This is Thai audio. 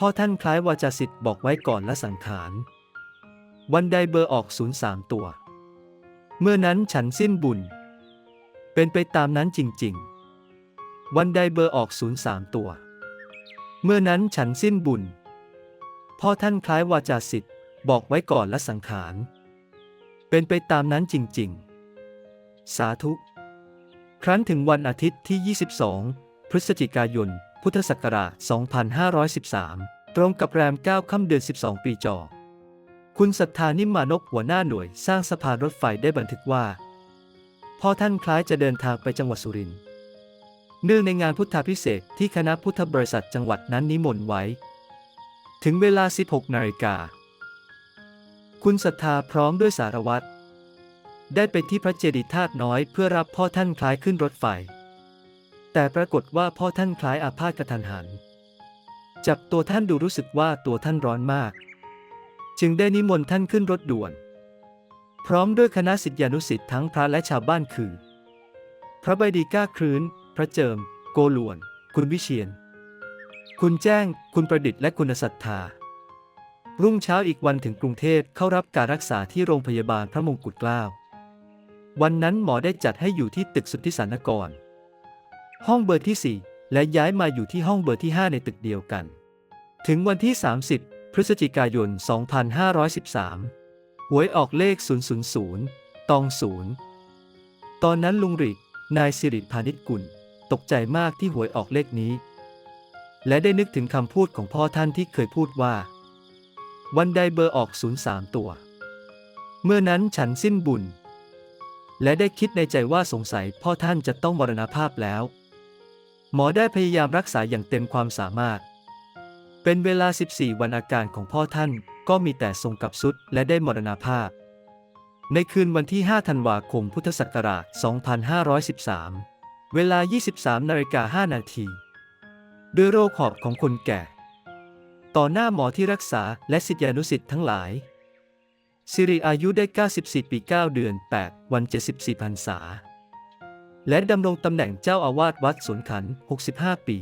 พ่อท่านคล้ายวาจาสิทธิ์บอกไว้ก่อนละสังขาร วันใดเบอร์ออกศูนย์สามตัว เมื่อนั้นฉันสิ้นบุญ เป็นไปตามนั้นจริงๆ วันใดเบอร์ออกศูนย์สามตัว เมื่อนั้นฉันสิ้นบุญ พ่อท่านคล้ายวาจาสิทธิ์บอกไว้ก่อนละสังขาร เป็นไปตามนั้นจริงๆ สาธุ ครั้นถึงวันอาทิตย์ที่ 22 พฤศจิกายน พุทธศักราช 2513 ตรงกับแรม 9 ค่ำเดือน 12 ปีจอ คุณศรัทธานิมมานพหัวหน้าหน่วยสร้างสะพานรถไฟได้บันทึกว่า พ่อท่านคล้ายจะเดินทางไปจังหวัดสุรินทร์ เนื่องในงานพุทธาพิเศษที่คณะพุทธบริษัทจังหวัดนั้นนิมนต์ไว้ ถึงเวลา 16 นาฬิกา คุณศรัทธาพร้อมด้วยสารวัตรได้ไปที่พระเจดีย์ธาตุน้อยเพื่อรับพ่อท่านคล้ายขึ้นรถไฟ แต่ปรากฏว่าพ่อท่านคล้ายอาพาธกระทันหัน จับตัวท่านดูรู้สึกว่าตัวท่านร้อนมาก จึงได้นิมนต์ท่านขึ้นรถด่วน พร้อมด้วยคณะศิษยานุศิษย์ทั้งพระและชาวบ้านคือ พระใบดีก้าครื้น พระเจิม โกลวน คุณวิเชียน คุณแจ้ง คุณประดิษฐ์และคุณศรัทธา รุ่งเช้าอีกวันถึงกรุงเทพเข้ารับการรักษาที่โรงพยาบาลพระมงกุฎเกล้า วันนั้นหมอได้จัดให้อยู่ที่ตึกสุทธิสารกร ห้องเบอร์ที่ 4 และย้ายมาอยู่ที่ห้องเบอร์ที่ 5 ในตึกเดียวกัน ถึงวันที่ 30 พฤศจิกายน 2513 หวยออกเลข 000 ตอง0ตอนนั้นลุงริกนายสิริพานิชกุล ตกใจมากที่หวยออกเลขนี้ และได้นึกถึงคำพูดของพ่อท่านที่เคยพูดว่า วันใดเบอร์ออก 03 ตัว เมื่อนั้นฉันสิ้นบุญและได้คิดในใจว่าสงสัยพ่อท่านจะต้องมรณภาพแล้ว หมอได้พยายามรักษาอย่างเต็มความสามารถ เป็นเวลา 14 วันอาการของพ่อท่านก็มีแต่ทรงกับสุดและได้มรณภาพ ในคืนวันที่ 5 ธันวาคม พุทธศักราช 2513 เวลา 23นาฬิกา5นาทีด้วยโรคหอบของคนแก่ ต่อหน้าหมอที่รักษาและศิษยานุศิษย์ทั้งหลาย สิริอายุได้ 94 ปี 9 เดือน 8 วัน 74พรรษา และดำรงตำแหน่งเจ้าอาวาสวัดสวนขัน 65 ปี